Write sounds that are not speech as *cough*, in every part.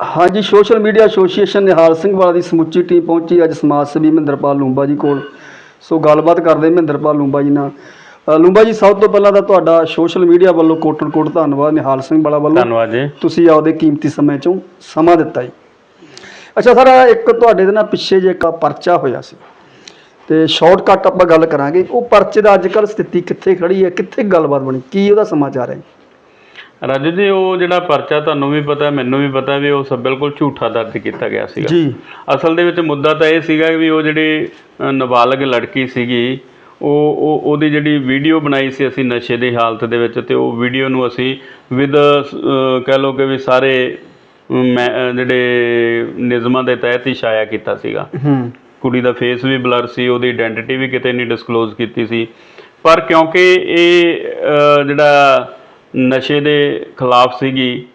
ਹਾਂਜੀ social media association Nihal Singh Wala ਦੀ ਸਮੁੱਚੀ team ਪਹੁੰਚੀ ਅੱਜ ਸਮਾਜ ਸੇਵੀ ਮਹਿੰਦਰਪਾਲ ਲੂੰਬਾ ਜੀ ਕੋਲ। ਸੋ ਗੱਲਬਾਤ ਕਰਦੇ ਮਹਿੰਦਰਪਾਲ ਲੂੰਬਾ ਜੀ ਨਾਲ। ਲੂੰਬਾ ਜੀ ਸਭ ਤੋਂ ਪਹਿਲਾਂ ਤਾਂ ਤੁਹਾਡਾ ਸੋਸ਼ਲ ਮੀਡੀਆ ਵੱਲੋਂ ਕੋਟਨ ਕੋਟ ਧੰਨਵਾਦ ਨਿਹਾਲ ਸਿੰਘ ਵਾਲਾ ਵੱਲੋਂ। ਧੰਨਵਾਦ ਜੀ। ਤੁਸੀਂ ਆਪਦੇ ਕੀਮਤੀ ਸਮੇਂ ਚੋਂ ਸਮਾਂ ਦਿੱਤਾ ਜੀ। ਅੱਛਾ ਸਰ ਇੱਕ ਤੁਹਾਡੇ ਦੇ ਨਾਲ ਪਿੱਛੇ ਜੇ ਇੱਕ ਪਰਚਾ ਹੋਇਆ ਸੀ। ਤੇ ਸ਼ਾਰਟਕਟ ਆਪਾਂ ਗੱਲ ਕਰਾਂਗੇ। ਉਹ ਪਰਚੇ ਦਾ ਅੱਜ ਕੱਲ੍ਹ ਸਥਿਤੀ ਕਿੱਥੇ ਖੜੀ ਹੈ ਕਿੱਥੇ ਗੱਲਬਾਤ ਬਣੀ ਕੀ ਉਹਦਾ ਸਮਾਚਾਰ ਹੈ? ਰਾਜੂ ਜੀ ਉਹ ਜਿਹੜਾ ਪਰਚਾ ਤੁਹਾਨੂੰ ਵੀ ਪਤਾ ਮੈਨੂੰ ਵੀ ਪਤਾ ਵੀ ਉਹ ਸਭ ਬਿਲਕੁਲ ਝੂਠਾ ਦਰਜ ਕੀਤਾ ਗਿਆ ਸੀਗਾ। ਜੀ। ਅਸਲ ਦੇ ਵਿੱਚ ਮੁੱਦਾ ਤਾਂ ਇਹ ਸੀਗਾ ਵੀ ਉਹ ਜਿਹੜੀ ਅ, ਨਾਬਾਲਗ ਲੜਕੀ ਸੀਗੀ ਉਹ ਉਹ ਉਹਦੀ ਜਿਹੜੀ ਵੀਡੀਓ ਬਣਾਈ ਸੀ ਅਸੀਂ ਨਸ਼ੇ ਦੀ ਹਾਲਤ ਦੇ ਵਿੱਚ ਤੇ ਉਹ ਵੀਡੀਓ ਨੂੰ ਅਸੀਂ ਵਿਦ ਕਹਿ ਲਓ ਕਿ ਵੀ ਸਾਰੇ ਅਮ, ਮੈਂ ਅ, ਜਿਹੜੇ ਨਿਯਮਾਂ ਦੇ ਤਹਿਤ ਹੀ ਛਾਇਆ ਕੀਤਾ ਸੀਗਾ। ਹੂੰ। ਕੁੜੀ ਦਾ ਫੇਸ ਵੀ ਬਲਰ ਸੀ ਉਹਦੀ ਆਇਡੈਂਟੀਟੀ ਵੀ ਕਿਤੇ ਨਹੀਂ ਡਿਸਕਲੋਜ਼ ਕੀਤੀ ਸੀ। ਪਰ ਕਿਉਂਕਿ ਇਹ ਜਿਹੜਾ ਨਸ਼ੇ ਦੇ ਖਿਲਾਫ ਸੀਗੀ।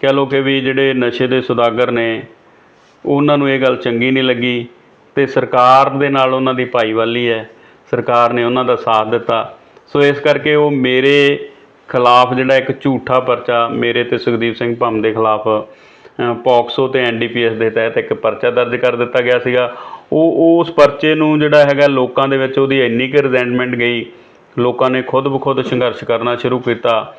ਕਹਿ ਲਓ ਕਿ ਵੀ ਜਿਹੜੇ ਨਸ਼ੇ ਦੇ ਸੁਦਾਗਰ ਨੇ ਉਹਨਾਂ ਨੂੰ ਇਹ ਗੱਲ ਚੰਗੀ ਨਹੀਂ ਲੱਗੀ ਤੇ ਸਰਕਾਰ ਦੇ ਨਾਲ ਉਹਨਾਂ ਦੀ ਭਾਈਵਾਲੀ ਹੈ। ਸਰਕਾਰ ਨੇ ਉਹਨਾਂ ਦਾ ਸਾਥ ਦਿੱਤਾ। ਸੋ ਇਸ ਕਰਕੇ ਉਹ ਮੇਰੇ ਖਿਲਾਫ ਜਿਹੜਾ ਇੱਕ ਝੂਠਾ ਪਰਚਾ ਮੇਰੇ ਤੇ ਸੁਖਦੀਪ ਸਿੰਘ ਭੰਮ ਦੇ ਖਿਲਾਫ ਅ, ਪੌਕਸੋ ਤੇ ਐਨਡੀਪੀਐਸ ਦੇ ਤਹਿਤ ਇੱਕ ਪਰਚਾ ਦਰਜ ਕਰ ਦਿੱਤਾ ਗਿਆ ਸੀਗਾ। ਉਹ ਉਸ ਪਰਚੇ ਨੂੰ ਜਿਹੜਾ ਹੈਗਾ ਲੋਕਾਂ ਦੇ ਵਿੱਚ ਉਹਦੀ ਇੰਨੀ ਕਿ ਰਿਜ਼ੈਂਟਮੈਂਟ ਗਈ। ਲੋਕਾਂ ਨੇ ਖੁਦ ਬਖੁਦ ਸੰਘਰਸ਼ ਕਰਨਾ ਸ਼ੁਰੂ ਕੀਤਾ।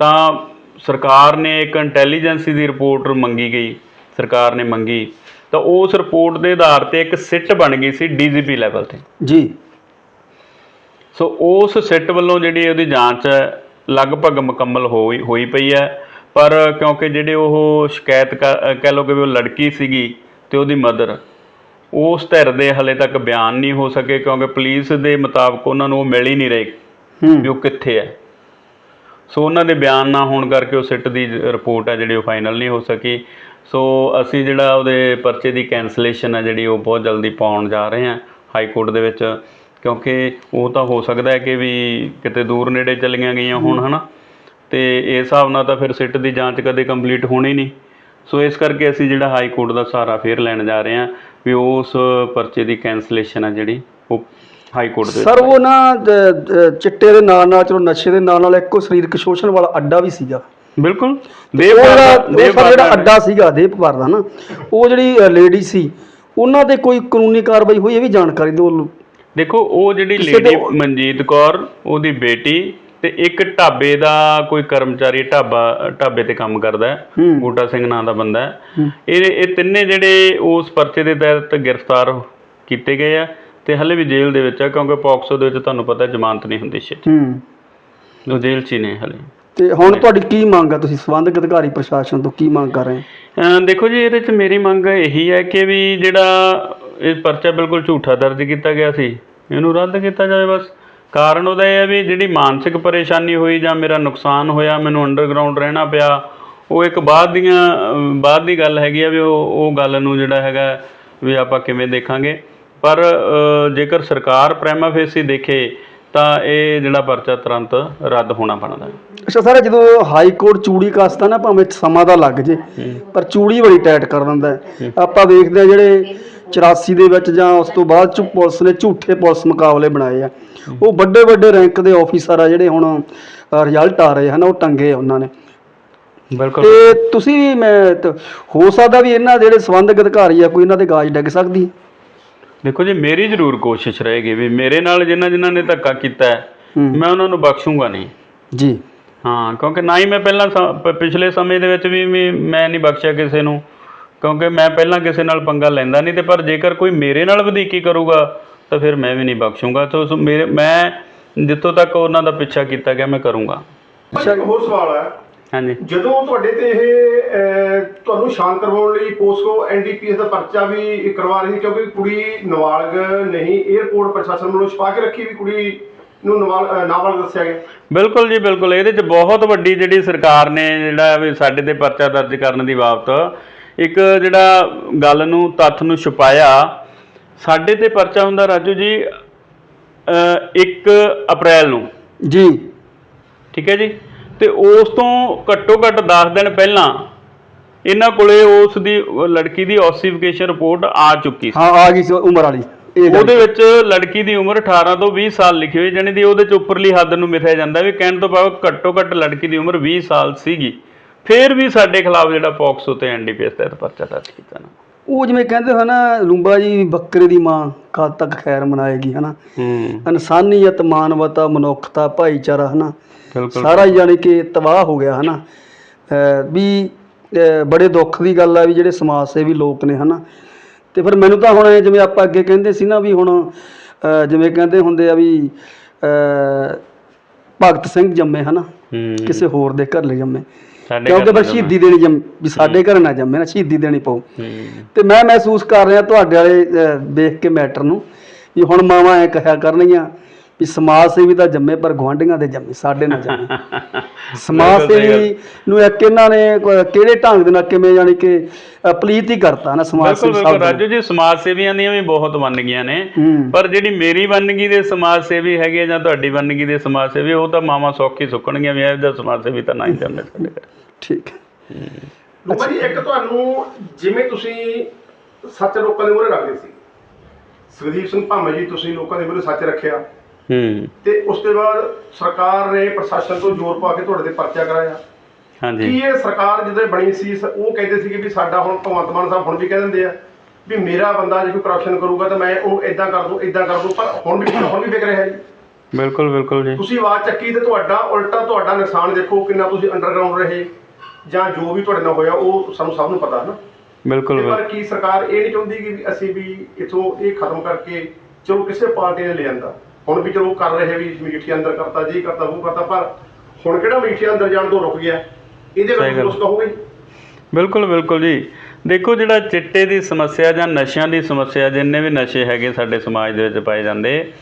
ਤਾਂ ਸਰਕਾਰ ਨੇ ਇੱਕ ਇੰਟੈਲੀਜੈਂਸੀ ਦੀ ਰਿਪੋਰਟ ਮੰਗੀ ਗਈ ਸਰਕਾਰ ਨੇ ਮੰਗੀ। ਤਾਂ ਉਸ ਰਿਪੋਰਟ ਦੇ ਆਧਾਰ ਤੇ ਇੱਕ ਸਿੱਟ ਬਣ ਗਈ ਸੀ ਡੀਜੀਪੀ ਲੈਵਲ ਤੇ। ਜੀ। ਸੋ ਉਸ ਸਿੱਟ ਵੱਲੋਂ ਜਿਹੜੀ ਉਹਦੀ ਜਾਂਚ ਲਗਭਗ ਮੁਕੰਮਲ ਹੋਈ ਹੋਈ ਪਈ ਹੈ। ਪਰ ਕਿਉਂਕਿ ਜਿਹੜੇ ਉਹ ਸ਼ਿਕਾਇਤ ਕਹਿ ਲਓ ਕਿ ਉਹ ਲੜਕੀ ਸੀਗੀ ਤੇ ਉਹਦੀ ਮਦਰ ਉਸ ਧਿਰ ਦੇ ਹਲੇ ਤੱਕ ਬਿਆਨ ਨਹੀਂ ਹੋ ਸਕੇ ਕਿਉਂਕਿ ਪੁਲਿਸ ਦੇ ਮੁਤਾਬਕ ਉਹਨਾਂ ਨੂੰ ਉਹ ਮਿਲ ਹੀ ਨਹੀਂ ਰਹੀ ਵੀ ਉਹ ਕਿੱਥੇ ਹੈ। ਸੋ ਉਹਨਾਂ ਦੇ ਬਿਆਨ ਨਾ ਹੋਣ ਕਰਕੇ ਉਹ ਸਿੱਟ ਦੀ ਰਿਪੋਰਟ ਹੈ ਜਿਹੜੀ ਉਹ ਫਾਈਨਲ ਨਹੀਂ ਹੋ ਸਕੀ। ਸੋ ਅਸੀਂ ਜਿਹੜਾ ਉਹਦੇ ਪਰਚੇ ਦੀ ਕੈਂਸਲੇਸ਼ਨ ਹੈ ਜਿਹੜੀ ਉਹ ਬਹੁਤ ਜਲਦੀ ਪਾਉਣ ਜਾ ਰਹੇ ਹਾਂ ਹਾਈ ਕੋਰਟ ਦੇ ਵਿੱਚ ਕਿਉਂਕਿ ਉਹ ਤਾਂ ਹੋ ਸਕਦਾ ਹੈ ਕਿ ਵੀ ਕਿਤੇ ਦੂਰ ਨੇੜੇ ਚਲੀਆਂ ਗਈਆਂ ਹੋਣ ਹਨਾ? ਤੇ ਇਸ ਹਿਸਾਬ ਨਾਲ ਤਾਂ ਫਿਰ ਸਿੱਟ ਦੀ ਜਾਂਚ ਕਦੇ ਕੰਪਲੀਟ ਹੋਣੀ ਨਹੀਂ। ਸੋ ਇਸ ਕਰਕੇ ਅਸੀਂ ਜਿਹੜਾ ਹਾਈ ਕੋਰਟ ਦਾ ਸਹਾਰਾ ਫੇਰ ਲੈਣ ਜਾ ਰਹੇ ਹਾਂ ਵੀ ਉਸ ਪਰਚੇ ਦੀ ਕੈਂਸਲੇਸ਼ਨ ਹੈ ਜਿਹੜੀ ਉਹ ਹਾਈ ਕੋਰਟ ਦੇ ਸਰ ਉਹ ਨਾ ਚਿੱਟੇ ਦੇ ਨਾਲ ਨਾਲ ਚਲੋ ਨਸ਼ੇ ਦੇ ਨਾਲ ਨਾਲ ਇੱਕੋ ਸਰੀਰਕ ਸ਼ੋਸ਼ਣ ਵਾਲਾ ਅੱਡਾ ਵੀ ਸੀਗਾ। ਬਿਲਕੁਲ। ਦੇਵ ਜਿਹੜਾ ਭਾਰਤ- ਉਹ ਦੇਵ ਜਿਹੜਾ ਅੱਡਾ ਸੀਗਾ ਦੇਹ ਪਵਾਰ ਦਾ ਨਾ ਉਹ ਜਿਹੜੀ ਲੇਡੀ ਸੀ ਉਹਨਾਂ ਤੇ ਕੋਈ ਕਾਨੂੰਨੀ ਕਾਰਵਾਈ ਹੋਈ ਇਹ ਵੀ ਜਾਣਕਾਰੀ ਦਿਓ ਦੇਖੋ ਉਹ ਜਿਹੜੀ ਕਿਸੇ ਦੇ- ਲੇਡੀ ਮਨਜੀਤ ਕੌਰ ਉਹਦੀ ਬੇਟੀ ਤੇ ਇੱਕ ਢਾਬੇ ਦਾ ਕੋਈ ਕਰਮਚਾਰੀ ਢਾਬਾ ਢਾਬੇ ਤੇ ਕੰਮ ਕਰਦਾ ਹੈ। ਹੂੰ। ਬੂਟਾ ਸਿੰਘ ਨਾਂ ਦਾ ਬੰਦਾ ਹੈ। ਇਹ ਇਹ ਤਿੰਨੇ ਜਿਹੜੇ ਉਸ ਪਰਚੇ ਦੇ ਤਹਿਤ ਗ੍ਰਿਫਤਾਰ ਕੀਤੇ ਗਏ ਆ। ਤੇ ਹਲੇ ਵੀ ਜੇਲ੍ਹ ਦੇ ਵਿੱਚ ਆ ਕਿਉਂਕਿ ਪੌਕਸੋ ਦੇ ਵਿੱਚ ਤੁਹਾਨੂੰ ਪਤਾ ਜ਼ਮਾਨਤ ਨਹੀਂ ਹੁੰਦੀ ਛੇਤੀ ਹੂੰ। ਉਹ ਜੇਲ੍ਹ 'ਚ ਹੀ ਨੇ ਹਲੇ। ਤੇ ਹੁਣ ਤੁਹਾਡੀ ਕੀ ਮੰਗ ਆ? ਤੁਸੀਂ ਸੰਬੰਧਿਤ ਅਧਿਕਾਰੀ ਪ੍ਰਸ਼ਾਸਨ ਤੋਂ ਕੀ ਮੰਗ ਕਰ ਰਹੇ ਅਮ ਦੇਖੋ ਜੀ ਇਹਦੇ 'ਚ ਮੇਰੀ ਮੰਗ ਇਹੀ ਹੈ ਕਿ ਵੀ ਜਿਹੜਾ ਇਹ ਪਰਚਾ ਬਿਲਕੁਲ ਝੂਠਾ ਦਰਜ ਕੀਤਾ ਗਿਆ ਸੀ ਇਹਨੂੰ ਰੱਦ ਕੀਤਾ ਜਾਵੇ ਬਸ। ਕਾਰਨ ਉਹਦਾ ਇਹ ਹੈ ਵੀ ਜਿਹੜੀ ਮਾਨਸਿਕ ਪਰੇਸ਼ਾਨੀ ਹੋਈ ਜਾਂ ਮੇਰਾ ਨੁਕਸਾਨ ਹੋਇਆ ਮੈਨੂੰ ਅੰਡਰਗਰਾਉਂਡ ਰਹਿਣਾ ਪਿਆ ਉਹ ਇੱਕ ਬਾਅਦ ਦੀਆਂ ਅਮ, ਬਾਅਦ ਦੀ ਗੱਲ ਹੈਗੀ ਆ ਵੀ ਉਹ ਉਹ ਗੱਲ ਨੂੰ ਜਿਹੜਾ ਹੈਗਾ ਵੀ ਆਪਾਂ ਕਿਵੇਂ ਦੇਖਾਂਗੇ। ਪਰ ਜੇਕਰ ਸਰਕਾਰ ਪ੍ਰੈਮਾ ਫੇਸੀ ਦੇਖੇ ਤਾਂ ਇਹ ਜਿਹੜਾ ਪਰਚਾ ਤੁਰੰਤ ਰੱਦ ਹੋਣਾ ਬਣਦਾ ਅੱਛਾ ਸਰ ਜਦੋਂ ਹਾਈ ਕੋਰਟ ਚੂੜੀ ਕੱਸਦਾ ਨਾ ਭਾਵੇਂ ਸਮਾਂ ਦਾ ਲੱਗ ਜੇ ਪਰ ਚੂੜੀ ਬੜੀ ਟਾਈਟ ਕਰ ਦਿੰਦਾ। ਆਪਾਂ ਵੇਖਦੇ ਆ ਜਿਹੜੇ 84 ਦੇ ਵਿੱਚ ਜਾਂ ਉਸ ਤੋਂ ਬਾਅਦ ਚ ਪੁਲਿਸ ਨੇ ਝੂਠੇ ਪੁਲਿਸ ਮੁਕਾਬਲੇ ਬਣਾਏ ਆ। ਉਹ ਵੱਡੇ ਵੱਡੇ ਰੈਂਕ ਦੇ ਆਫੀਸਰ ਆ ਜਿਹੜੇ ਹੁਣ ਰਿਜ਼ਲਟ ਆ ਰਹੇ ਹਨ ਉਹ ਟੰਗੇ ਉਹਨਾਂ ਨੇ। ਬਿਲਕੁਲ। ਤੇ ਤੁਸੀਂ ਮੈਂ ਹੋ ਸਕਦਾ ਵੀ ਇਹਨਾਂ ਜਿਹੜੇ ਸੰਬੰਧਿਤ ਅਧਿਕਾਰੀ ਆ ਕੋਈ ਇਹਨਾਂ ਦੇ ਗਾਜ ਡਿੱਗ ਸਕਦੀ। ਦੇਖੋ ਜੀ ਮੇਰੀ ਜ਼ਰੂਰ ਕੋਸ਼ਿਸ਼ ਰਹੇਗੀ ਵੀ ਮੇਰੇ ਨਾਲ ਜਿਨ੍ਹਾਂ ਜਿਨ੍ਹਾਂ ਨੇ ਧੱਕਾ ਕੀਤਾ ਹੈ, ਮੈਂ ਉਹਨਾਂ ਨੂੰ ਬਖਸ਼ੂੰਗਾ ਨਹੀਂ। ਜੀ। ਹਾਂ ਕਿਉਂਕਿ ਨਾ ਹੀ ਮੈਂ ਪਹਿਲਾਂ ਸ- ਪ- ਪਿਛਲੇ ਸਮੇਂ ਦੇ ਵਿੱਚ ਵੀ ਵੀ ਮੈਂ ਨਹੀਂ ਬਖਸ਼ਿਆ ਕਿਸੇ ਨੂੰ ਕਿਉਂਕਿ ਮੈਂ ਪਹਿਲਾਂ ਕਿਸੇ ਨਾਲ ਪੰਗਾ ਲੈਂਦਾ ਨਹੀਂ ਤੇ ਪਰ ਜੇਕਰ ਕੋਈ ਮੇਰੇ ਨਾਲ ਵਧੀਕੀ ਕਰੂਗਾ ਤਾਂ ਫਿਰ ਮੈਂ ਵੀ ਨਹੀਂ ਬਖਸ਼ੂੰਗਾ। ਤਾਂ ਉਸ ਮੇਰੇ ਮੈਂ ਜਿੱਥੋਂ ਤੱਕ ਉਹਨਾਂ ਦਾ ਪਿੱਛਾ ਕੀਤਾ ਗਿਆ ਮੈਂ ਕਰੂੰਗਾ। ਇੱਕ ਹੋਰ ਸਵਾਲ ਹੈ। ਹਾਂਜੀ। ਜਦੋਂ ਤੁਹਾਡੇ ਤੇ ਇਹ ਅਹ, ਤੁਹਾਨੂੰ ਸ਼ਾਂਤ ਕਰਵਾਉਣ ਲਈ ਪੋਸਕੋ ਐਨਡੀਪੀਐਸ ਦਾ ਪਰਚਾ ਵੀ ਕਰਵਾ ਰਹੀ ਕਿਉਂਕਿ ਕੁੜੀ ਨਾਬਾਲਗ ਨਹੀਂ 에어ਪੋਰਟ ਪ੍ਰਸ਼ਾਸਨ ਵੱਲੋਂ ਛੁਪਾ ਕੇ ਰੱਖੀ ਵੀ ਕੁੜੀ ਨੂੰ ਨਾਬਾਲ- ਅਹ, ਨਾਬਾਲਗ ਦੱਸਿਆ ਗਿਆ। ਬਿਲਕੁਲ ਜੀ ਬਿਲਕੁਲ। ਇਹਦੇ 'ਚ ਬਹੁਤ ਵੱਡੀ ਜਿਹੜੀ ਸਰਕਾਰ ਨੇ ਜਿਹੜਾ ਵੀ ਸਾਡੇ ਤੇ ਪਰਚਾ ਦਰਜ ਕਰਨ ਦੀ ਬਾਬਤ ਇੱਕ ਜਿਹੜਾ ਗੱਲ ਨੂੰ ਤੱਥ ਨੂੰ ਛੁਪਾਇਆ। ਸਾਡੇ ਤੇ ਪਰਚਾ ਹੁੰਦਾ ਰਾਜੂ ਜੀ ਅ, 1 ਅਪ੍ਰੈਲ ਨੂੰ। ਜੀ। ਠੀਕ ਹੈ ਜੀ? ਤੇ ਉਸ ਤੋਂ ਘੱਟੋ ਘੱਟ 10 ਦਿਨ ਪਹਿਲਾਂ ਇਹਨਾਂ ਕੋਲੇ ਉਸ ਦੀ ਲੜਕੀ ਦੀ ਔਸੀਫਿਕੇਸ਼ਨ ਰਿਪੋਰਟ ਆ ਚੁੱਕੀ ਸੀ। ਹਾਂ ਆ ਗਈ ਸੀ ਉਮਰ ਵਾਲੀ ਇਹ ਗੱਲ। ਉਹਦੇ ਵਿੱਚ ਲੜਕੀ ਦੀ ਉਮਰ 18 ਤੋਂ 20 ਸਾਲ ਲਿਖੀ ਹੋਈ ਜਾਣੀ ਦੀ ਉਹਦੇ ਚ ਉੱਪਰਲੀ ਹੱਦ ਨੂੰ ਮਿਥਿਆ ਜਾਂਦਾ ਵੀ ਕਹਿਣ ਤੋਂ ਭਾਵ ਘੱਟੋ ਘੱਟ ਲੜਕੀ ਦੀ ਉਮਰ 20 ਸਾਲ ਸੀਗੀ। ਫਿਰ ਵੀ ਸਾਡੇ ਖਿਲਾਫ ਜਿਹੜਾ ਪੌਕਸੋ ਤੇ ਐਨਡੀਪੀਐਸ ਤਹਿਤ ਪਰਚਾ ਦਰਜ ਕੀਤਾ ਨਾ। ਉਹ ਜਿਵੇਂ ਕਹਿੰਦੇ ਹਨ ਨਾ ਲੂੰਬਾ ਜੀ ਬੱਕਰੇ ਦੀ ਮਾਂ ਕਦ ਤੱਕ ਖੈਰ ਮਨਾਏਗੀ ਹਨਾ? ਹੂੰ। ਇਨਸਾਨੀਅਤ ਮਾਨਵਤਾ ਮਨੁੱਖਤਾ ਭਾਈਚਾਰਾ ਹਨਾ? ਸਾਰਾ ਜਾਣੀ ਕਿ ਤਬਾਹ ਹੋ ਗਿਆ ਹਨਾ। ਵੀ ਬੜੇ ਦੁੱਖ ਦੀ ਗੱਲ ਆ ਵੀ ਜਿਹੜੇ ਸਮਾਜ ਸੇਵੀ ਲੋਕ ਨੇ ਹਨਾ। ਤੇ ਫਿਰ ਮੈਨੂੰ ਤਾਂ ਹੁਣ ਜਿਵੇਂ ਆਪਾਂ ਅੱਗੇ ਕਹਿੰਦੇ ਸੀ ਨਾ ਵੀ ਹੁਣ ਜਿਵੇਂ ਕਹਿੰਦੇ ਹੁੰਦੇ ਆ ਵੀ ਭਗਤ ਸਿੰਘ ਜੰਮੇ ਹਨਾ। ਕਿਸੇ ਹੋਰ ਦੇ ਘਰ ਲੈ ਜੰਮੇ। ਕਿਉਂਕਿ ਫਿਰ ਸ਼ਹੀਦੀ ਦੇਣੀ ਜੰਮ ਵੀ ਸਾਡੇ ਘਰ ਨਾ ਜੰਮੇ ਨਾ ਸ਼ਹੀਦੀ ਦੇਣੀ ਪਊ। ਤੇ ਮੈਂ ਮਹਿਸੂਸ ਕਰ ਰਿਹਾ ਤੁਹਾਡੇ ਵਾਲੇ ਦੇਖ ਕੇ ਮੈਟਰ ਨੂੰ ਵੀ ਹੁਣ ਮਾਵਾਂ ਐ ਕਹਿਆ ਕਰਨਗੀਆਂ ਵੀ ਸਮਾਜ ਸੇਵੀ ਤਾਂ ਜੰਮੇ ਪਰ ਗੁਆਂਢੀਆਂ ਦੇ ਜੰਮੇ ਸਾਡੇ ਨਾ ਜੰਮੇ। *laughs* ਸਮਾਜ ਸੇਵੀ ਨੂੰ ਇੱਕ ਇਹਨਾਂ ਨੇ ਕਿਹੜੇ ਢੰਗ ਦੇ ਨਾਲ ਕਿਵੇਂ ਜਾਣੀ ਕਿ ਪਲੀਤ ਹੀ ਕਰਤਾ ਨਾ ਸਮਾਜ ਸੇਵੀ ਬਿਲਕੁਲ। ਰਾਜੂ ਜੀ ਸਮਾਜ ਸੇਵੀਆਂ ਦੀਆਂ ਵੀ ਬਹੁਤ ਵੰਨਗੀਆਂ ਨੇ। ਪਰ ਜਿਹੜੀ ਮੇਰੀ ਵੰਨਗੀ ਦੇ ਸਮਾਜ ਸੇਵੀ ਹੈਗੇ ਜਾਂ ਤੁਹਾਡੀ ਵੰਨਗੀ ਦੇ ਸਮਾਜ ਸੇਵੀ ਉਹ ਤਾਂ ਮਾਵਾਂ ਸੌਖੀ ਸੁੱਕਣਗੀਆਂ ਵੀ ਇਹੋ ਜਿਹਾ ਸਮਾਜ ਸੇਵੀ ਤਾਂ ਨਾ ਹੀ ਜੰਮੇ ਸਾਡੇ ਘਰ। ਠੀਕ ਹੈ। ਲੂਮਾ ਜੀ ਇੱਕ ਤੁਹਾਨੂੰ ਜਿਵੇਂ ਤੁਸੀਂ ਸੱਚ ਲੋਕਾਂ ਦੇ ਮੂਹਰੇ ਰੱਖਦੇ ਸੀ ਸੁਖਦੀਪ ਸਿੰਘ ਭਾਮਾ ਜੀ ਤੁਸੀਂ ਲੋਕਾਂ ਦੇ ਮੂਹਰੇ ਸੱਚ ਰੱਖਿਆ। ਹੂੰ। ਤੇ ਉਸ ਤੋਂ ਬਾਅਦ ਸਰਕਾਰ ਨੇ ਪ੍ਰਸ਼ਾਸਨ ਤੋਂ ਜ਼ੋਰ ਪਾ ਕੇ ਤੁਹਾਡੇ ਤੇ ਪਰਚਾ ਕਰਾਇਆ। ਕੀ ਹਾਂਜੀ ਇਹ ਸਰਕਾਰ ਜਦੋਂ ਬਣੀ ਸੀ ਉਹ ਕਹਿੰਦੇ ਸੀਗੇ ਵੀ ਸਾਡਾ ਹੁਣ ਭਗਵੰਤ ਮਾਨ ਸਾਹਿਬ ਹੁਣ ਵੀ ਕਹਿ ਦਿੰਦੇ ਆ ਵੀ ਮੇਰਾ ਬੰਦਾ ਜੇ ਕੋਈ ਕਰਪਸ਼ਨ ਕਰੂਗਾ ਤਾਂ ਮੈਂ ਉਹਨੂੰ ਇਦਾਂ ਕਰ ਦੂੰ ਇਦਾਂ ਕਰ ਦੂੰ ਪਰ ਹੁਣ ਵੀ ਹੁਣ ਵੀ ਵਿਕ ਰਿਹਾ ਜੀ। ਬਿਲਕੁਲ ਬਿਲਕੁਲ ਜੀ। ਤੁਸੀਂ ਆਵਾਜ਼ ਚੱਕੀ ਤੇ ਤੁਹਾਡਾ ਉਲਟਾ ਤੁਹਾਡਾ ਨੁਕਸਾਨ ਦੇਖੋ ਕਿੰਨਾ ਤੁਸੀਂ ਅੰਡਰਗਰਾਉਂਡ ਰਹੇ ਜਾਂ ਜੋ ਵੀ ਤੁਹਾਡੇ ਨਾਲ ਹੋਇਆ ਉਹ ਸਾਨੂੰ ਸਭ ਨੂੰ ਪਤਾ ਹੈ ਨਾ। ਬਿਲਕੁਲ ਪਰ ਕੀ ਸਰਕਾਰ ਇਹ ਨਹੀਂ ਚਾਹੁੰਦੀ ਕਿ ਅਸੀਂ ਵੀ ਇਥੋਂ ਇਹ ਖਤਮ ਕਰਕੇ ਚਲੋ ਕਿਸੇ ਪਾਰਟੀ ਨੇ ਲੈ ਆਂਦਾ। ਹੁਣ ਵੀ ਚਲੋ ਕਰ ਰਹੇ ਵੀ ਮੀਠੀ ਅੰਦਰ ਕਰਤਾ ਜੀ ਕਰਤਾ ਉਹ ਕਰਤਾ ਪਰ ਹੁਣ ਕਿਹੜਾ ਮੀਠੀ ਅੰਦਰ ਜਾਣ ਤੋਂ ਰੁਕ ਗਿਆ? ਇਹਦੇ ਸਹੀ ਵਿੱਚ ਗੱਲ। ਉਸ ਕਹੋਗੇ? ਬਿਲਕੁਲ ਬਿਲਕੁਲ ਜੀ। ਦੇਖੋ ਜਿਹੜਾ ਚਿੱਟੇ ਦੀ ਸਮੱਸਿਆ ਜਾਂ ਨਸ਼ਿਆਂ ਦੀ ਸਮੱਸਿਆ ਜਿੰਨੇ ਵੀ ਨਸ਼ੇ ਹੈਗੇ ਸਾਡੇ ਸਮਾਜ ਦੇ ਵਿੱਚ ਪਾਏ ਜਾਂਦੇ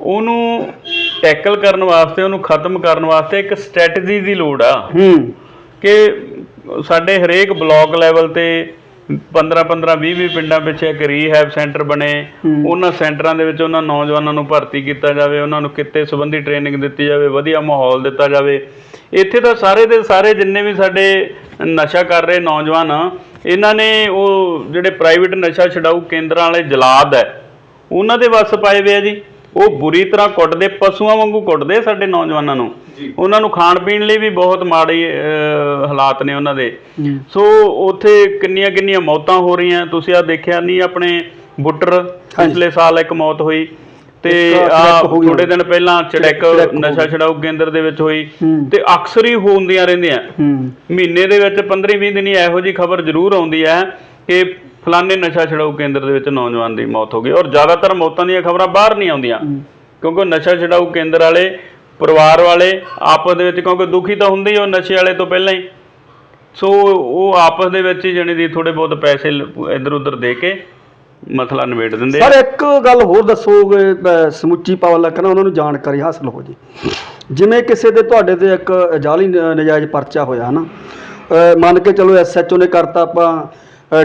ਉਹਨੂੰ ਟੈਕਲ ਕਰਨ ਵਾਸਤੇ ਉਹਨੂੰ ਖਤਮ ਕਰਨ ਵਾਸਤੇ ਇੱਕ ਸਟ੍ਰੈਟਜੀ ਦੀ ਲੋੜ ਆ। ਹੂੰ। ਕਿ ਸਾਡੇ ਹਰੇਕ ਬਲਾਕ ਲੈਵਲ ਤੇ 15 15 20 20 ਪਿੰਡਾਂ ਪਿੱਛੇ ਇੱਕ ਰੀਹੈਬ ਸੈਂਟਰ ਬਣੇ। ਉਹਨਾਂ ਸੈਂਟਰਾਂ ਦੇ ਵਿੱਚ ਉਹਨਾਂ ਨੌਜਵਾਨਾਂ ਨੂੰ ਭਰਤੀ ਕੀਤਾ ਜਾਵੇ ਉਹਨਾਂ ਨੂੰ ਕਿੱਤੇ ਸੰਬੰਧੀ ਟ੍ਰੇਨਿੰਗ ਦਿੱਤੀ ਜਾਵੇ ਵਧੀਆ ਮਾਹੌਲ ਦਿੱਤਾ ਜਾਵੇ। ਇੱਥੇ ਤਾਂ ਸਾਰੇ ਦੇ ਸਾਰੇ ਜਿੰਨੇ ਵੀ ਸਾਡੇ ਨਸ਼ਾ ਕਰ ਰਹੇ ਨੌਜਵਾਨ ਇਹਨਾਂ ਨੇ ਉਹ ਜਿਹੜੇ ਪ੍ਰਾਈਵੇਟ ਨਸ਼ਾ ਛਡਾਊ ਕੇਂਦਰਾਂ ਵਾਲੇ ਜਲਾਦ ਹੈ ਉਹਨਾਂ ਦੇ ਵੱਸ ਪਾਏ ਵੇ ਆ ਜੀ। ਉਹ ਬੁਰੀ ਤਰ੍ਹਾਂ ਕੁੱਟਦੇ ਪਸ਼ੂਆਂ ਵਾਂਗੂ ਕੁੱਟਦੇ ਸਾਡੇ ਨੌਜਵਾਨਾਂ ਨੂੰ। ਉਹਨਾਂ ਨੂੰ ਖਾਣ ਪੀਣ ਲਈ ਵੀ ਬਹੁਤ ਮਾੜੇ ਹਾਲਾਤ ਨੇ ਉਹਨਾਂ ਦੇ। ਸੋ ਉੱਥੇ ਕਿੰਨੀਆਂ ਕਿੰਨੀਆਂ ਮੌਤਾਂ ਹੋ ਰਹੀਆਂ ਤੁਸੀਂ ਆ ਦੇਖਿਆ ਨਹੀਂ ਆਪਣੇ ਬੁੱਟਰ ਪਿਛਲੇ ਸਾਲ ਇੱਕ ਮੌਤ ਹੋਈ ਤੇ ਆ ਥੋੜੇ ਦਿਨ ਪਹਿਲਾਂ ਚੜੈਕ ਨਸ਼ਾ ਛਡਾਊ ਕੇਂਦਰ ਦੇ ਵਿੱਚ ਹੋਈ। ਤੇ ਅਕਸਰ ਹੀ ਹੁੰਦੀਆਂ ਰਹਿੰਦੀਆਂ। ਮਹੀਨੇ ਦੇ ਵਿੱਚ 15-20 ਦਿਨ ਹੀ ਇਹੋ ਜੀ ਖਬਰ ਜ਼ਰੂਰ ਆਉਂਦੀ ਹੈ ਕਿ ਫਲਾਣੇ ਨਸ਼ਾ ਛਡਾਊ ਕੇਂਦਰ ਦੇ ਵਿੱਚ ਨੌਜਵਾਨ ਦੀ ਮੌਤ ਹੋ ਗਈ ਔਰ ਜ਼ਿਆਦਾਤਰ ਮੌਤਾਂ ਦੀਆਂ ਖਬਰਾਂ ਬਾਹਰ ਨਹੀਂ ਆਉਂਦੀਆਂ। ਕਿਉਂਕਿ ਨਸ਼ਾ ਛਡਾਊ ਕੇਂਦਰ ਵਾਲੇ ਪਰਿਵਾਰ ਵਾਲੇ ਆਪਸ ਦੇ ਵਿੱਚ ਕਿਉਂਕਿ ਦੁਖੀ ਤਾਂ ਹੁੰਦੇ ਹੀ ਉਹ ਨਸ਼ੇ ਵਾਲੇ ਤੋਂ ਪਹਿਲਾਂ ਹੀ। ਸੋ ਉਹ ਆਪਸ ਦੇ ਵਿੱਚ ਜਣੇ ਦੀ ਥੋੜੇ ਬਹੁਤ ਪੈਸੇ ਇੱਧਰ ਉੱਧਰ ਦੇ ਕੇ ਮਸਲਾ ਨਿਬੇੜ ਦਿੰਦੇ। ਸਰ ਇੱਕ ਗੱਲ ਹੋਰ ਦੱਸੋਗੇ ਸਮੁੱਚੀ ਪਬਲਿਕ ਨਾ ਉਹਨਾਂ ਨੂੰ ਜਾਣਕਾਰੀ ਹਾਸਲ ਹੋ ਜੇ। ਜਿਵੇਂ ਕਿਸੇ ਦੇ ਤੁਹਾਡੇ ਤੇ ਇੱਕ ਜਾਲੀ ਨਜਾਇਜ਼ ਪਰਚਾ ਹੋਇਆ ਨਾ ਅਹ, ਮੰਨ ਕੇ ਚਲੋ ਐਸਐਚਓ ਨੇ ਕਰਤਾ ਆਪਾਂ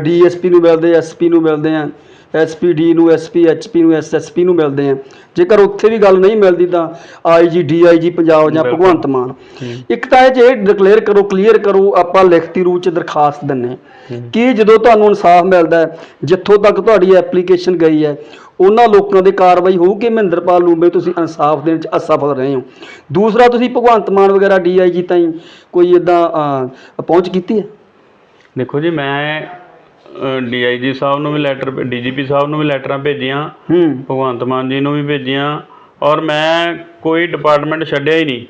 ਡੀਐਸਪੀ ਨੂੰ ਮਿਲਦੇ ਐਸਪੀ ਨੂੰ ਮਿਲਦੇ ਆ ਐਸਪੀਡੀ ਨੂੰ ਐਸਪੀ ਐਚਪੀ ਨੂੰ ਐਸਐਸਪੀ ਨੂੰ ਮਿਲਦੇ ਆ। ਜੇਕਰ ਉੱਥੇ ਵੀ ਗੱਲ ਨਹੀਂ ਮਿਲਦੀ ਤਾਂ ਆਈਜੀ ਡੀਆਈਜੀ ਪੰਜਾਬ ਜਾਂ। ਭਗਵੰਤ ਮਾਨ। ਇੱਕ ਤਾਂ ਇਹ ਜੇ ਡਿਕਲੇਅਰ ਕਰੋ ਕਲੀਅਰ ਕਰੋ ਆਪਾਂ ਲਿਖਤੀ ਰੂਪ ਚ ਦਰਖਾਸਤ ਦਿੰਨੇ ਕਿ ਜਦੋਂ ਤੁਹਾਨੂੰ ਇਨਸਾਫ ਮਿਲਦਾ ਜਿੱਥੋਂ ਤੱਕ ਤੁਹਾਡੀ ਐਪਲੀਕੇਸ਼ਨ ਗਈ ਹੈ ਉਹਨਾਂ ਲੋਕਾਂ ਦੇ ਕਾਰਵਾਈ ਹੋਊ ਕਿ ਮਹਿੰਦਰਪਾਲ ਲੂੰਬੇ ਤੁਸੀਂ ਇਨਸਾਫ ਦੇਣ ਚ ਅਸਫਲ ਰਹੇ ਹੋ? ਦੂਸਰਾ ਤੁਸੀਂ ਭਗਵੰਤ ਮਾਨ ਵਗੈਰਾ ਡੀਆਈਜੀ ਤਾਈਂ ਕੋਈ ਇਦਾਂ ਪਹੁੰਚ ਕੀਤੀ ਹੈ? ਦੇਖੋ ਜੀ ਮੈਂ ਡੀਆਈਜੀ ਸਾਹਿਬ ਨੂੰ ਵੀ ਲੈਟਰ ਡੀਜੀਪੀ ਸਾਹਿਬ ਨੂੰ ਵੀ ਲੈਟਰਾਂ ਭੇਜੀਆਂ ਹੂੰ। ਭਗਵੰਤ ਮਾਨ ਜੀ ਨੂੰ ਵੀ ਭੇਜੀਆਂ ਔਰ ਮੈਂ ਕੋਈ ਡਿਪਾਰਟਮੈਂਟ ਛੱਡਿਆ ਹੀ ਨਹੀਂ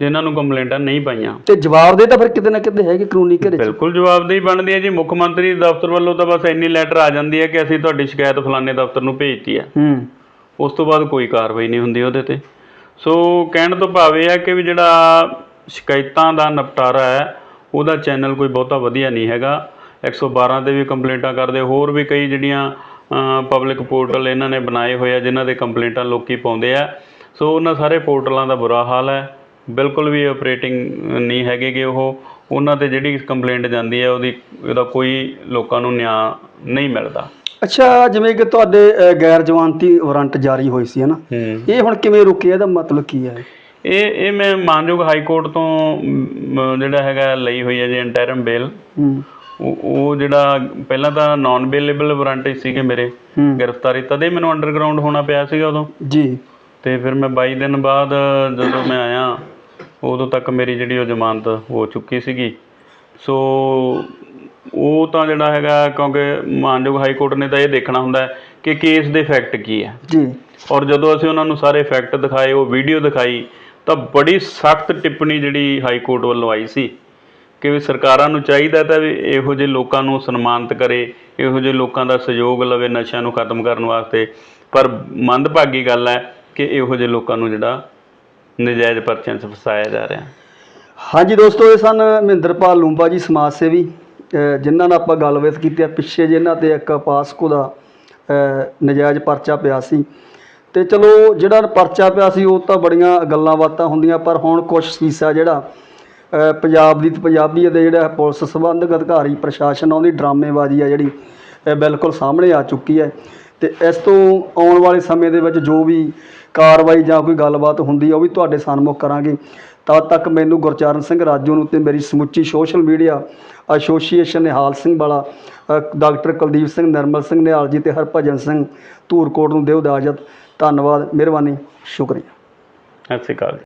ਜਿਨ੍ਹਾਂ ਨੂੰ ਕੰਪਲੇਂਟਾਂ ਨਹੀਂ ਪਾਈਆਂ। ਤੇ ਜਵਾਬ ਦੇ ਤਾਂ ਫਿਰ ਕਿਤੇ ਨਾ ਕਿਤੇ ਹੈਗੇ ਕਾਨੂੰਨੀ ਘੇਰੇ ਚ। ਬਿਲਕੁਲ ਜਵਾਬਦੇਹੀ ਬਣਦੀ ਹੈ ਜੀ। ਮੁੱਖ ਮੰਤਰੀ ਦਫ਼ਤਰ ਵੱਲੋਂ ਤਾਂ ਬਸ ਇੰਨੀ ਲੈਟਰ ਆ ਜਾਂਦੀ ਹੈ ਕਿ ਅਸੀਂ ਤੁਹਾਡੀ ਸ਼ਿਕਾਇਤ ਫਲਾਣੇ ਦਫ਼ਤਰ ਨੂੰ ਭੇਜਤੀ ਹੈ। ਹੂੰ। ਉਸ ਤੋਂ ਬਾਅਦ ਕੋਈ ਕਾਰਵਾਈ ਨਹੀਂ ਹੁੰਦੀ ਉਹਦੇ ਤੇ। ਸੋ ਕਹਿਣ ਤੋਂ ਭਾਵ ਇਹ ਹੈ ਕਿ ਵੀ ਜਿਹੜਾ ਸ਼ਿਕਾਇਤਾਂ ਦਾ ਨਿਪਟਾਰਾ ਹੈ ਉਹਦਾ ਚੈਨਲ ਕੋਈ ਬਹੁਤਾ ਵਧੀਆ ਨਹੀਂ ਹੈਗਾ। 112 ਤੇ ਵੀ ਕੰਪਲੇਂਟਾਂ ਕਰਦੇ ਹੋਰ ਵੀ ਕਈ ਜਿਹੜੀਆਂ ਪਬਲਿਕ ਪੋਰਟਲ ਇਹਨਾਂ ਨੇ ਬਣਾਏ ਹੋਏ ਆ ਜਿਨ੍ਹਾਂ ਦੇ ਕੰਪਲੇਂਟਾਂ ਲੋਕੀ ਪਾਉਂਦੇ ਆ। ਸੋ ਉਹਨਾਂ ਸਾਰੇ ਪੋਰਟਲਾਂ ਦਾ ਬੁਰਾ ਹਾਲ ਹੈ। ਬਿਲਕੁਲ ਵੀ ਆਪਰੇਟਿੰਗ ਨਹੀਂ ਹੈਗੇ ਕਿ ਉਹ। ਉਹਨਾਂ ਤੇ ਜਿਹੜੀ ਕੰਪਲੇਂਟ ਜਾਂਦੀ ਹੈ ਉਹਦੀ ਉਹਦਾ ਕੋਈ ਲੋਕਾਂ ਨੂੰ ਨਿਆਂ ਨਹੀਂ ਮਿਲਦਾ। ਅੱਛਾ ਜਿਵੇਂ ਕਿ ਤੁਹਾਡੇ ਗੈਰ ਜ਼ਮਾਨਤੀ ਵਾਰੰਟ ਜਾਰੀ ਹੋਈ ਸੀ ਹੈ ਨਾ ਹੂੰ। ਇਹ ਹੁਣ ਕਿਵੇਂ ਰੁਕੇ ਇਹਦਾ ਮਤਲਬ ਕੀ ਹੈ? ਇਹ ਇਹ ਮੈਂ ਮਾਨਯੋਗ ਹਾਈ ਕੋਰਟ ਤੋਂ ਜਿਹੜਾ ਹੈਗਾ ਲਈ ਹੋਈ ਹੈ ਜੀ ਇੰਟਰਮ ਬੇਲ ਉਹ ਉਹ ਜਿਹੜਾ ਪਹਿਲਾਂ ਤਾਂ ਨਾਨ ਬੇਲੇਬਲ ਵਾਰੰਟ ਸੀਗੇ ਮੇਰੇ। ਗ੍ਰਿਫਤਾਰੀ ਤਦੇ ਮੈਨੂੰ ਅੰਡਰਗਰਾਉਂਡ ਹੋਣਾ ਪਿਆ ਸੀਗਾ ਉਦੋਂ। ਜੀ। ਤੇ ਫਿਰ ਮੈਂ 22 ਦਿਨ ਬਾਅਦ ਜਦੋਂ ਮੈਂ ਆਇਆ ਉਦੋਂ ਤੱਕ ਮੇਰੀ ਜਿਹੜੀ ਉਹ ਜ਼ਮਾਨਤ ਹੋ ਚੁੱਕੀ ਸੀਗੀ। ਸੋ ਉਹ ਤਾਂ ਜਿਹੜਾ ਹੈਗਾ ਕਿਉਂਕਿ ਮਾਨਯੋਗ ਹਾਈ ਕੋਰਟ ਨੇ ਤਾਂ ਇਹ ਦੇਖਣਾ ਹੁੰਦਾ ਕਿ ਕੇਸ ਦੇ ਫੈਕਟ ਕੀ ਹੈ। ਜੀ। ਔਰ ਜਦੋਂ ਅਸੀਂ ਉਹਨਾਂ ਨੂੰ ਸਾਰੇ ਫੈਕਟ ਦਿਖਾਏ ਉਹ ਵੀਡੀਓ ਦਿਖਾਈ ਤਾਂ ਬੜੀ ਸਖਤ ਟਿੱਪਣੀ ਜਿਹੜੀ ਹਾਈ ਕੋਰਟ ਵੱਲੋਂ ਆਈ ਸੀ। ਕਿ ਵੀ ਸਰਕਾਰਾਂ ਨੂੰ ਚਾਹੀਦਾ ਤਾਂ ਵੀ ਇਹੋ ਜਿਹੇ ਲੋਕਾਂ ਨੂੰ ਸਨਮਾਨਿਤ ਕਰੇ, ਇਹੋ ਜਿਹੇ ਲੋਕਾਂ ਦਾ ਸਹਿਯੋਗ ਲਵੇ ਨਸ਼ਿਆਂ ਨੂੰ ਖਤਮ ਕਰਨ ਵਾਸਤੇ। ਪਰ ਮੰਦਭਾਗੀ ਗੱਲ ਹੈ ਕਿ ਇਹੋ ਜਿਹੇ ਲੋਕਾਂ ਨੂੰ ਜਿਹੜਾ ਨਜਾਇਜ਼ ਪਰਚਿਆਂ 'ਚ ਫਸਾਇਆ ਜਾ ਰਿਹਾ। ਹਾਂਜੀ ਦੋਸਤੋ, ਇਹ ਸਨ ਮਹਿੰਦਰਪਾਲ ਲੂੰਬਾ ਜੀ ਸਮਾਜ ਸੇਵੀ ਜਿਨ੍ਹਾਂ ਨਾਲ ਆਪਾਂ ਗੱਲਬਾਤ ਕੀਤੀ ਆ ਪਿੱਛੇ ਜਿਹਨਾਂ ਤੇ ਇੱਕ ਪਾਸਕੋ ਦਾ ਨਜਾਇਜ਼ ਪਰਚਾ ਪਿਆ ਸੀ। ਤੇ ਚਲੋ, ਜਿਹੜਾ ਪਰਚਾ ਪਿਆ ਸੀ, ਉਹ ਤਾਂ ਬੜੀਆਂ ਗੱਲਾਂ ਬਾਤਾਂ ਹੁੰਦੀਆਂ, ਪਰ ਹੁਣ ਕੁਛ ਸੀਸਾ ਜਿਹੜਾ ਪੰਜਾਬ ਦੀ ਤੇ ਪੰਜਾਬੀਅਤ ਦੇ ਜਿਹੜਾ ਪੁਲਿਸ ਸੰਬੰਧਕ ਅਧਿਕਾਰੀ ਪ੍ਰਸ਼ਾਸਨ ਉਹਦੀ ਡਰਾਮੇਬਾਜ਼ੀ ਆ ਜਿਹੜੀ ਬਿਲਕੁਲ ਸਾਹਮਣੇ ਆ ਚੁੱਕੀ ਹੈ। ਤੇ ਇਸ ਤੋਂ ਆਉਣ ਵਾਲੇ ਸਮੇਂ ਦੇ ਵਿੱਚ ਜੋ ਵੀ ਕਾਰਵਾਈ ਜਾਂ ਕੋਈ ਗੱਲਬਾਤ ਹੁੰਦੀ ਹੈ ਉਹ ਵੀ ਤੁਹਾਡੇ ਸਾਹਮਣੇ ਕਰਾਂਗੇ। ਤਦ ਤੱਕ ਮੈਨੂੰ ਗੁਰਚਰਨ ਸਿੰਘ ਰਾਜੂ ਨੂੰ ਤੇ ਮੇਰੀ ਸਮੁੱਚੀ social media association Nihal Singh Wala doctor Kuldeep Singh, Nirmal Singh Nihal ji ਤੇ ਹਰਭਜਨ ਸਿੰਘ ਧੂਰਕੋਟ ਨੂੰ ਦਿਓ ਇਜਾਜ਼ਤ। ਧੰਨਵਾਦ, ਮਿਹਰਬਾਨੀ, ਸ਼ੁਕਰੀਆ। ਸਤਿ ਸ਼੍ਰੀ ਅਕਾਲ।